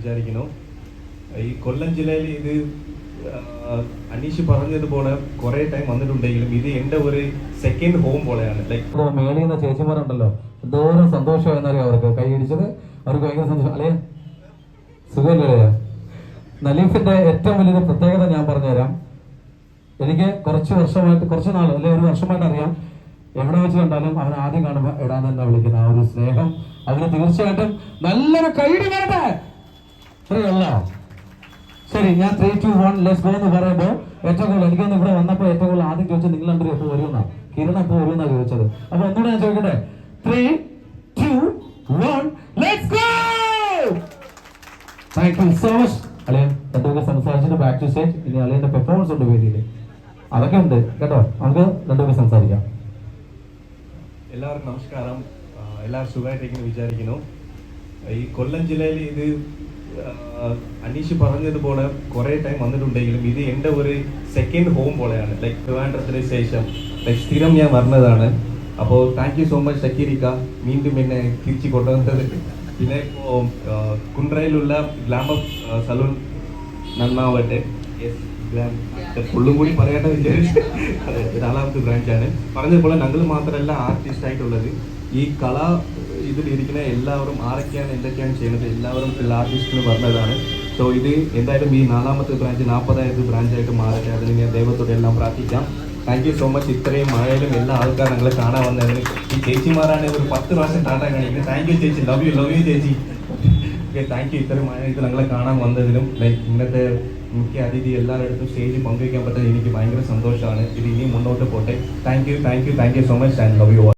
വിചാരിക്കുന്നു. ഈ കൊല്ലം ജില്ലയിൽ ഇത് അനീഷ് പറഞ്ഞതുപോലെ കുറേ ടൈം വന്നിട്ടുണ്ടെങ്കിലും ഇത് എന്റെ ഒരു സെക്കൻഡ് ഹോം പോലെയാണ്. ലൈക്ക് മേളിൽ നിന്ന് ചേച്ചിമാരുണ്ടല്ലോ. എന്തോരം സന്തോഷമായിരുന്നറിയോ അവർക്ക്? കൈയടിച്ചത് അവർക്ക് ഭയങ്കര സന്തോഷം. അല്ലേ സുഖമല്ലേ നലീഫിന്റെ ഏറ്റവും വലിയ പ്രത്യേകത ഞാൻ പറഞ്ഞുതരാം. എനിക്ക് കുറച്ച് വർഷമായിട്ട് കുറച്ച് നാൾ അല്ലെ ഒരു വർഷമായിട്ട് അറിയാം. എവിടെ വെച്ച് കണ്ടാലും അവൻ ആദ്യം കാണുമ്പോൾ എടാന്ന് തന്നെ വിളിക്കുന്ന ആ ഒരു സ്നേഹം. അവന് തീർച്ചയായിട്ടും നല്ലൊരു കൈയടി വരട്ടെ. ഇത്രയല്ല ശരി ഞാൻ three two one let's go എന്ന് പറയുമ്പോൾ ഏറ്റവും കൂടുതൽ എനിക്കൊന്ന് ഇവിടെ വന്നപ്പോൾ ഏറ്റവും കൂടുതൽ ആദ്യം ചോദിച്ചത് നിങ്ങൾ രണ്ടുപേരും എപ്പോൾ വരുമെന്നാ കിരണ എപ്പോൾ വരുമെന്നാ ചോദിച്ചത്? അപ്പൊ ഒന്നുകൂടെ ഞാൻ ചോദിക്കട്ടെ? Three two one let's go thank you so much അളിയൻ രണ്ടുപേരും സംസാരിച്ചിട്ട് ബാക്ക് ടു സ്റ്റേജ് ഇനി അളിയന്റെ പെർഫോമൻസ് ഉണ്ട് വേദിയിൽ. അതൊക്കെ ഉണ്ട് കേട്ടോ? നമുക്ക് രണ്ടുപേരും സംസാരിക്കാം. എല്ലാവർക്കും നമസ്കാരം. എല്ലാവരും സുഖമായിട്ടിരിക്കുന്നു വിചാരിക്കുന്നു. ഈ കൊല്ലം ജില്ലയിൽ ഇത് അനീഷ് പറഞ്ഞതുപോലെ കുറേ ടൈം വന്നിട്ടുണ്ടെങ്കിലും ഇത് എന്റെ ഒരു സെക്കൻഡ് ഹോം പോലെയാണ്. ലൈക് ട്രിവാൻഡ്രത്തിന് ശേഷം. ലൈക് സ്ഥിരം ഞാൻ വരുന്നതാണ് അപ്പോൾ താങ്ക് യു സോ മച്ച് സക്കീരിക്ക വീണ്ടും എന്നെ തിരിച്ചു കൊണ്ടുവന്നത്. പിന്നെ ഇപ്പോൾ കുണ്ട്രയിലുള്ള ഗ്ലാമർ സലൂൺ നന്നാവട്ടെ. ഫുള്ളും കൂടി പറയേണ്ട വിചാരിച്ചു നാലാമത്തെ ബ്രാഞ്ചാണ്. പറഞ്ഞതുപോലെ ഞങ്ങൾ മാത്രമല്ല ആർട്ടിസ്റ്റ് ആയിട്ടുള്ളത്. ഈ കല ഇതിലിരിക്കുന്ന എല്ലാവരും ആരൊക്കെയാണ് എന്തൊക്കെയാണ് ചെയ്യുന്നത് എല്ലാവരും ഫുൾ ആർട്ടിസ്റ്റ് എന്ന് പറഞ്ഞതാണ്. സോ ഇത് എന്തായാലും ഈ നാലാമത്തെ ബ്രാഞ്ച് നാൽപ്പതായിരത്തി ബ്രാഞ്ചായിട്ട് മാറട്ടെ. അതിന് ഞാൻ ദൈവത്തോടെ എല്ലാം പ്രാർത്ഥിക്കാം. താങ്ക് യു സോ മച്ച് ഇത്രയും മഴയിലും എല്ലാ ആൾക്കാരും ഞങ്ങളെ കാണാൻ വന്നതിന്. ഈ ചേച്ചിമാരാണ് ഒരു പത്ത് പ്രാവശ്യം ടാറ്റ കാണിക്കുന്നത്. താങ്ക് യു ചേച്ചി. ലവ് യു ലവ് യു ചേച്ചി. ഓക്കെ താങ്ക് യു ഇത്രയും മഴ ഇത് ഞങ്ങളെ കാണാൻ വന്നതിനും ലൈക്ക് ഇന്നത്തെ മുഖ്യ അതിഥി എല്ലാവരുടെ സ്റ്റേജിൽ പങ്കുവയ്ക്കാൻ പറ്റുന്നത് എനിക്ക് ഭയങ്കര സന്തോഷമാണ്. ഇത് ഇനിയും മുന്നോട്ട് പോട്ടെ. Thank you thank you thank you so much and love you